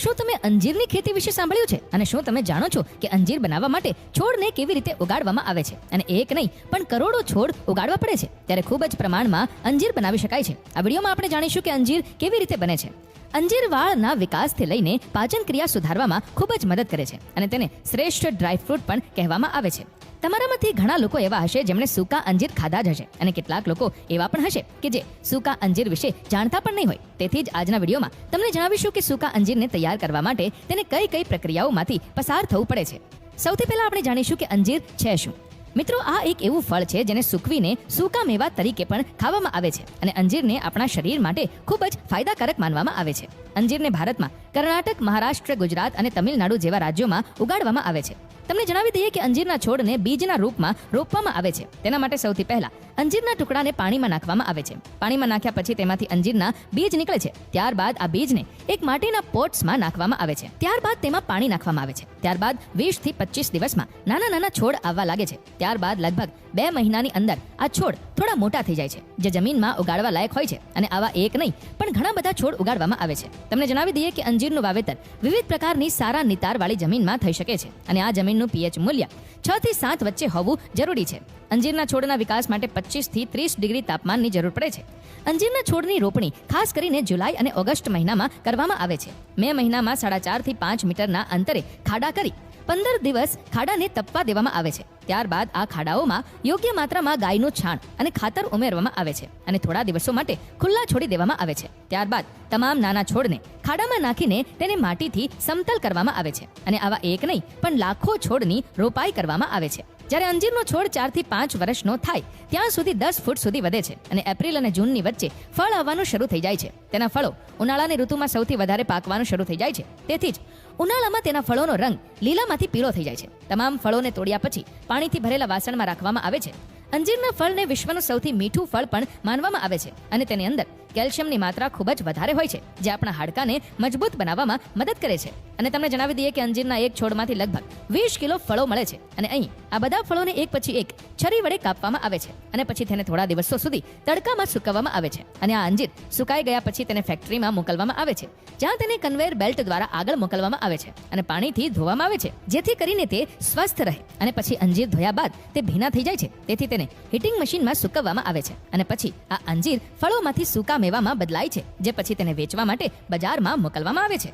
શું તમે અંજીરની ખેતી વિશે સાંભળ્યું છે? અને શું તમે જાણો છો કે અંજીર બનાવવા માટે છોડને કેવી રીતે ઉગાડવામાં આવે છે? અને એક નહીં, પણ કરોડો છોડ ઉગાડવા પડે છે. ત્યારે ખૂબ જ પ્રમાણમાં અંજીર બનાવી શકાય છે. આ વિડીયોમાં આપણે જાણીશું કે અંજીર કેવી રીતે બને છે. અંજીર વાળના વિકાસથી લઈને પાચન ક્રિયા સુધારવામાં ખૂબ જ મદદ કરે છે અને તેને શ્રેષ્ઠ ડ્રાય ફ્રૂટ પણ કહેવામાં આવે છે. તમારામાંથી ઘણા લોકો એવા હશે જેમણે સૂકા અંજીર ખાધા જ હશે અને કેટલાક લોકો એવા પણ હશે કે જે સૂકા અંજીર વિશે જાણતા પણ નહીં હોય. તેથી જ આજના વિડીયોમાં તમને જણાવીશું કે સૂકા અંજીરને તૈયાર કરવા માટે તેને કઈ કઈ પ્રક્રિયાઓમાંથી પસાર થવું પડે છે. સૌથી પહેલા આપણે જાણીશું કે અંજીર છે શું. મિત્રો, આ એક એવું ફળ છે જેને સૂકવીને સૂકા મેવા તરીકે પણ ખાવામાં આવે છે અને અંજીરને આપણા શરીર માટે ખૂબ જ ફાયદાકારક માનવામાં આવે છે. અંજીરને ભારતમાં કર્ણાટક, મહારાષ્ટ્ર, ગુજરાત અને તમિલનાડુ જેવા રાજ્યોમાં ઉગાડવામાં આવે છે. તમને જણાવી દઈએ કે અંજીરના છોડને બીજના રૂપમાં રોપવામાં આવે છે. તેના માટે સૌથી પહેલા અંજીરના ટુકડાને પાણીમાં નાખવામાં આવે છે. પાણીમાં નાખ્યા પછી તેમાંથી અંજીરના બીજ નીકળે છે. ત્યારબાદ આ બીજને એક માટીના પોટ્સમાં નાખવામાં આવે છે. ત્યારબાદ તેમાં પાણી નાખવામાં આવે છે. ત્યારબાદ વીસથી પચીસ દિવસમાં નાના નાના છોડ આવવા લાગે છે. ત્યારબાદ લગભગ બે મહિનાની અંદર આ છોડ થોડા મોટા થઈ જાય છે. જે જમીનમાં ઉગાડવા લાયક હોય છે અને આવા એક નહીં, પણ ઘણા બધા છોડ ઉગાડવામાં આવે છે. તમને જણાવી દઈએ કે અંજીરનું વાવેતર વિવિધ પ્રકારની સારા નિતારવાળી જમીનમાં થઈ શકે છે અને આ જમીનનું પીએચ મૂલ્ય છ થી સાત વચ્ચે હોવું જરૂરી છે. અંજીરના છોડના વિકાસ માટે પચીસથી ત્રીસ ડિગ્રી તાપમાનની જરૂર પડે છે. અંજીરના છોડની રોપણી ખાસ કરીને જુલાઈ અને ઓગસ્ટ મહિનામાં કરવામાં આવે છે. મે મહિનામાં સાડા ચારથી પાંચ મીટરના અંતરે ખાડા કરી પંદર દિવસ ખાડાને તપવા દેવામાં આવે છે. ત્યારબાદ આ ખાડાઓમાં યોગ્ય માત્રામાં ગાયનું છાણ અને ખાતર ઉમેરવામાં આવે છે અને થોડા દિવસો માટે ખુલ્લા છોડી દેવામાં આવે છે. ત્યારબાદ તમામ નાના છોડને ખાડામાં નાખીને તેને માટીથી સમતલ કરવામાં આવે છે. અને આવા એક નહીં, પણ લાખો છોડની રોપાઈ કરવામાં આવે છે. જ્યારે અંજીરનો છોડ ચારથી પાંચ વર્ષનો થાય, ત્યાં સુધી દસ ફૂટ સુધી વધે છે અને એપ્રિલ અને જૂનની વચ્ચે ફળ આવવાનું શરૂ થઈ જાય છે. તેના ફળો ઉનાળાની ઋતુમાં સૌથી વધારે પાકવાનું શરૂ થઈ જાય છે. તેથી જ ઉનાળામાં તેના ફળોનો રંગ લીલામાંથી પીળો થઈ જાય છે. તમામ ફળોને તોડ્યા પછી પાણીથી ભરેલા વાસણમાં રાખવામાં આવે છે. અંજીરના ફળને વિશ્વનું સૌથી મીઠું ફળ પણ માનવામાં આવે છે અને તેની અંદર કેલ્શિયમની માત્રા ખૂબ જ વધારે હોય છે, જે આપણા હાડકાને મજબૂત બનાવવામાં મદદ કરે છે. અને તમને જણાવી દઈએ કે અંજીરના એક છોડમાંથી લગભગ વીસ કિલો ફળો મળે છે. અને અહીં આ બધા ફળોને એક પછી એક છરી વડે કાપવામાં આવે છે અને પછી તેને થોડા દિવસો સુધી તડકામાં સુકવવામાં આવે છે. અને આ અંજીર સુકાઈ ગયા પછી તેને ફેક્ટરીમાં મોકલવામાં આવે છે, જ્યાં તેને કન્વેયર બેલ્ટ દ્વારા આગળ મોકલવામાં આવે છે અને પાણીથી ધોવામાં આવે છે, જેથી કરીને તે સ્વસ્થ રહે. અને પછી અંજીર ધોયા બાદ તે ભીના થઈ જાય છે, તેથી તેને હીટિંગ મશીનમાં સુકવવામાં આવે છે. અને પછી આ અંજીર ફળોમાંથી સૂકા મેવામાં બદલાય છે, જે પછી તેને વેચવા માટે બજારમાં મોકલવામાં આવે છે.